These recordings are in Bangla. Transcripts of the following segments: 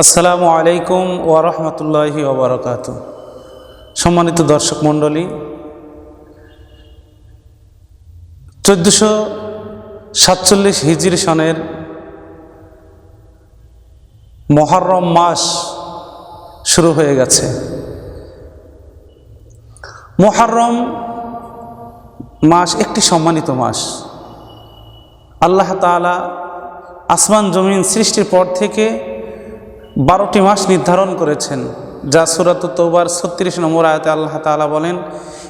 আসসালামু আলাইকুম ওরহমতুল্লাহি ওবরকাত সম্মানিত দর্শক মণ্ডলী, চোদ্দশো সাতচল্লিশ হিজরি সনের মহরম মাস শুরু হয়ে গেছে। মহরম মাস একটি সম্মানিত মাস। আল্লাহ তাআলা আসমান জমিন সৃষ্টির পর থেকে বারোটি মাস নির্ধারণ করেছেন, যা সুরাত তৌবার ছত্রিশ নম্বর আয়তে আল্লাহ তাআলা বলেন,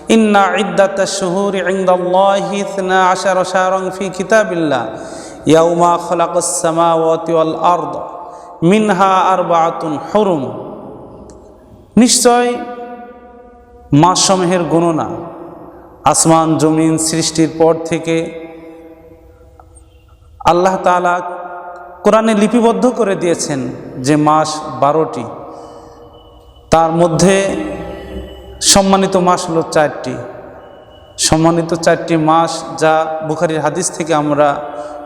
ইন্না ইদ্দাত শুহুর ইনদাল্লাহি ইসনা আশার শাহরং ফি কিতাবিল্লাহ, ইয়াউমা খলাকাস সামাওয়াতি ওয়াল আরদ, মিনহা আরবাআতুন হুরুম। নিশ্চয় মাসসমূহের গণনা আসমান জমিন সৃষ্টির পর থেকে আল্লাহ তাআলা কোরআনে লিপিবদ্ধ করে দিয়েছেন যে মাস বারোটি। তার মধ্যে সম্মানিত মাস হলো চারটি। সম্মানিত চারটি মাস যা বুখারির হাদিস থেকে আমরা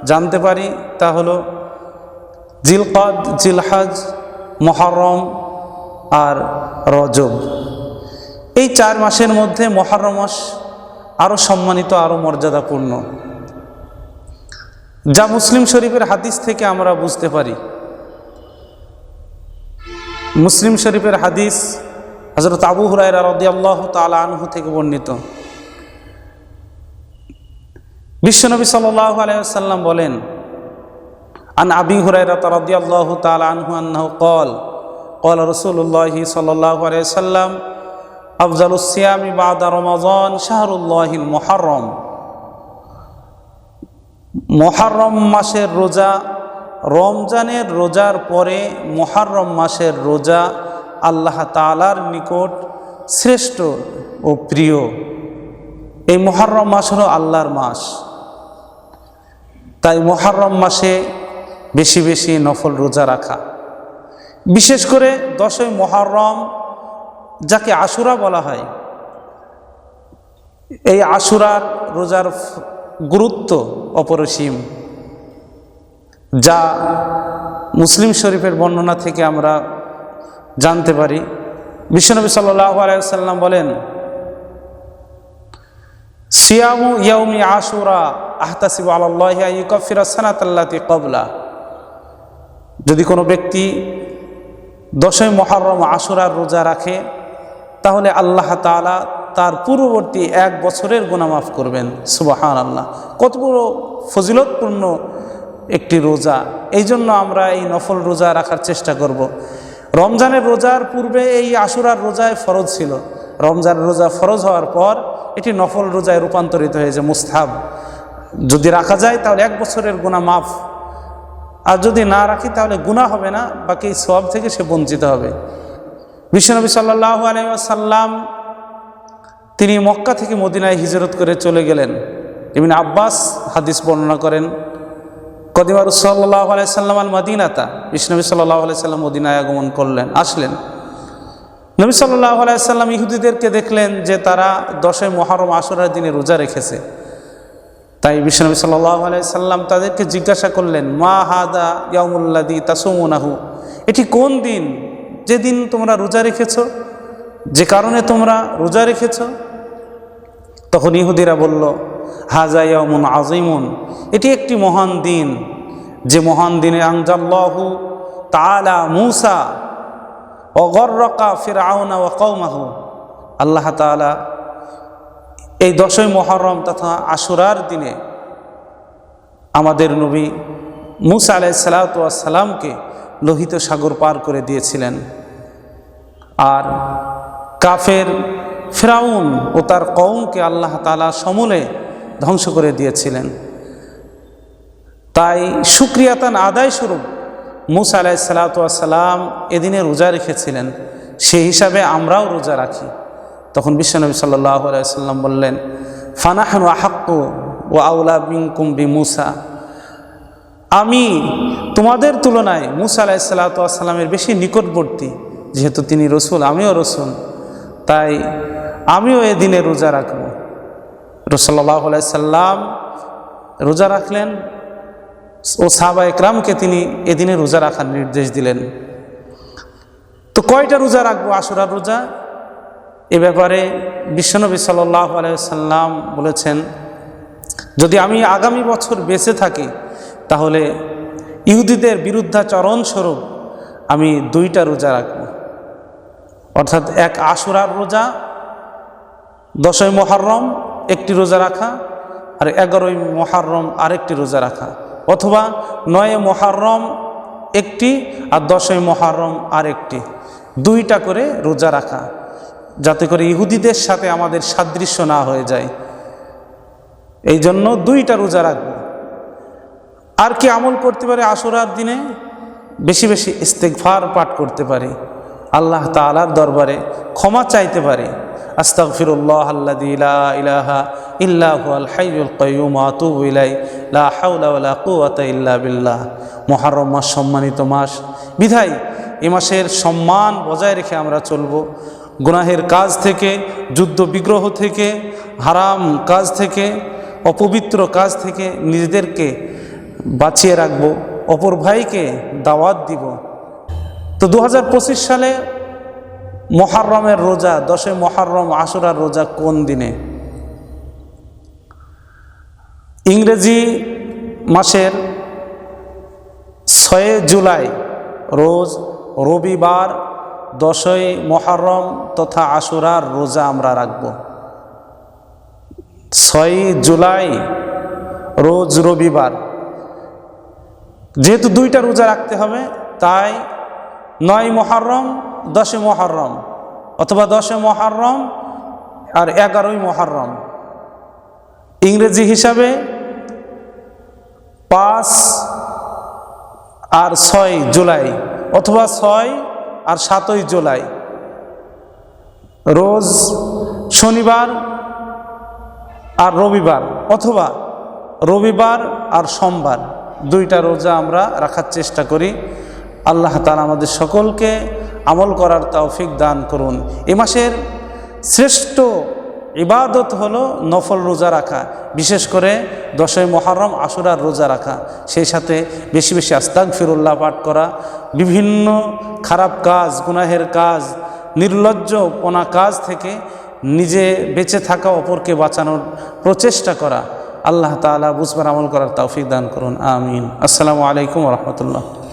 জানতে পারি, তা হলো জিলকদ, জিলহাজ, মহরম আর রজব। এই চার মাসের মধ্যে মহরম মাস আরও সম্মানিত আরও মর্যাদাপূর্ণ। যা মুসলিম শরীফের হাদিস থেকে আমরা বুঝতে পারি। মুসলিম শরীফের হাদিস হজরত আবু হুরাইরা রদিয়াল্লাহ তালা আনহু থেকে বর্ণিত। বিশ্বনবী সাল্লাহ আলাইসাল্লাম বলেন, আন আবি হুরাইরা রদিয়াল্লাহ তালা আনহু আন্নাহ কল কল রসুল্লাহি সাল্লাহ আলাইসাল্লাম আফজালুসিয়ামি বাদা রমাজন শাহরুল্লাহিল মোহারম মহারম মাসের রোজা, রমজানের রোজার পরে মহারম মাসের রোজা আল্লাহ তালার নিকট শ্রেষ্ঠ ও প্রিয়। এই মহারম মাস হলো আল্লাহর মাস। তাই মহারম মাসে বেশি বেশি নফল রোজা রাখা। বিশেষ করে দশই মহারম যাকে আশুরা বলা হয়, এই আশুরার রোজার গুরুত্ব অপরসীম, যা মুসলিম শরীফের বর্ণনা থেকে আমরা জানতে পারি। বিশ্বনবী সাল্লাহ আলাইসাল্লাম বলেন, সিয়ামু ইয়াউমি আশুরা আহতাসিব আল্লাহ ইকফির কবলা যদি কোনো ব্যক্তি দশই মহরম আশুরার রোজা রাখে, তাহলে আল্লাহ তালা তার পূর্ববর্তী এক বছরের গুণামাফ করবেন। সুবাহান আল্লাহ কত বড় ফজিলতপূর্ণ একটি রোজা। এই জন্য আমরা এই নফল রোজা রাখার চেষ্টা করব। রমজানের রোজার পূর্বে এই আশুরার রোজায় ফরজ ছিল। রমজান রোজা ফরজ হওয়ার পর এটি নফল রোজায় রূপান্তরিত হয়েছে মুস্তাব যদি রাখা যায় তাহলে এক বছরের গুণা মাফ আর যদি না রাখি তাহলে গুণা হবে না, বাকি সব থেকে সে বঞ্চিত হবে। বিশ্বনবী সাল্লাহ আলাইসাল্লাম তিনি মক্কা থেকে মদিনায় হিজরত করে চলে গেলেন। এমনি আব্বাস হাদিস বর্ণনা করেন কদিমার সাল্লাহ আলাইসাল্লাম আল মদিনাতা। বিষ্ণবী সাল্লাহ আলাইসাল্লাম মদিনায় আগমন করলেন, আসলেন। নবী সাল্লাহ আলাইসাল্লাম ইহুদিদেরকে দেখলেন যে তারা দশই মহরম আসরার দিনে রোজা রেখেছে। তাই বিশ্বনবী সাল্লাহ আলাইসাল্লাম তাদেরকে জিজ্ঞাসা করলেন, মা হাদা ইয়ামুল্লাদি তাসুমুনাহু? এটি কোন দিন? যেদিন তোমরা রোজা রেখেছ? যে কারণে তোমরা রোজা রেখেছ? তখন ইহুদিরা বলল, হাজা ইয়ামুন আজিমুন এটি একটি মহান দিন। যে মহান দিনে আংজাল্লাহু তালা মুসা, অগর্রকা ফির আউনা ও কৌমাহু আল্লাহ তালা এই দশই মহরম তথা আশুরার দিনে আমাদের নবী মুসা আলাই সালাতামকে লোহিত সাগর পার করে দিয়েছিলেন। আর কাফের ফেরাউন ও তার কৌমকে আল্লাহ তালা সমূলে ধ্বংস করে দিয়েছিলেন। তাই সুক্রিয়াতান আদায় স্বরূপ মুসা আলাই সালাতাম এদিনে রোজা রেখেছিলেন। সেই হিসাবে আমরাও রোজা রাখি। তখন বিশ্বনবী সাল্লাহ আলাইসাল্লাম বললেন, ফানাহান আহাক্কু ও আউলা বি মুসা আমি তোমাদের তুলনায় মুসা আলাহ সাল্লাতামের বেশি নিকটবর্তী, যেহেতু তিনি রসুল, আমিও রসুল। তাই আমিও এদিনে রোজা রাখব। রসল্লাহ সাল্লাম রোজা রাখলেন ও সাহবা একরামকে তিনি এদিনে রোজা রাখার নির্দেশ দিলেন। তো কয়টা রোজা রাখব? আশুরার রোজা। এ ব্যাপারে বিশ্বনবী সাল্লাহ আলাইসাল্লাম বলেছেন, যদি আমি আগামী বছর বেঁচে থাকি, তাহলে ইহুদিদের বিরুদ্ধাচরণ স্বরূপ আমি দুইটা রোজা রাখব। অর্থাৎ এক আশুরার রোজা, দশই মহারম একটি রোজা রাখা, আর এগারোই মহারম আরেকটি রোজা রাখা, অথবা নয় মহারম একটি আর দশই মহারম আরেকটি, দুইটা করে রোজা রাখা, যাতে করে ইহুদিদের সাথে আমাদের সাদৃশ্য না হয়ে যায়। এই জন্য দুইটা রোজা রাখব। আর কি আমল করতে পারে আশুরার দিনে? বেশি বেশি ইস্তেকফার পাঠ করতে পারি। আল্লাহ তালার দরবারে ক্ষমা চাইতে পারি। মাস, সম্মানিত মাস। বিধায়, এ মাসের সম্মান বজায় রেখে আমরা চলব। গুনাহের কাজ থেকে, যুদ্ধ বিগ্রহ থেকে, হারাম কাজ থেকে, অপবিত্র কাজ থেকে নিজেদেরকে বাঁচিয়ে রাখব। অপর ভাইকে দাওয়াত দিব। তো দু হাজার পঁচিশ সালে মহারমের রোজা দশে মহারম আশুরার রোজা কোন দিনে? ইংরেজি মাসের ছয় জুলাই রোজ রবিবার, দশই মহারম তথা আশুরার রোজা আমরা রাখব। ছয় জুলাই রোজ রবিবার। যেহেতু দুইটা রোজা রাখতে হবে, তাই নয় মহারম দশে মহারম অথবা দশে মহারম আর এগারোই মহারম ইংরেজি হিসাবে পাঁচ আর ছয় জুলাই, অথবা ছয় আর সাতই জুলাই। রোজ শনিবার আর রবিবার, অথবা রবিবার আর সোমবার, দুইটা রোজা আমরা রাখার চেষ্টা করি। আল্লাহ তালা আমাদের সকলকে আমল করার তৌফিক দান করুন। এ মাসের শ্রেষ্ঠ ইবাদত হলো নফল রোজা রাখা, বিশেষ করে দশই মহারম আশুরার রোজা রাখা। সেই সাথে বেশি বেশি আস্তাক ফিরুল্লাহ পাঠ করা, বিভিন্ন খারাপ কাজ, গুনাহের কাজ নির্লজ্জপনা কাজ থেকে নিজে বেঁচে থাকা অপরকে বাঁচানোর প্রচেষ্টা করা, আল্লাহ তালা বুঝবার আমল করার তৌফিক দান করুন। আমিন। আসসালামু আলাইকুম রহমতুল্লাহ।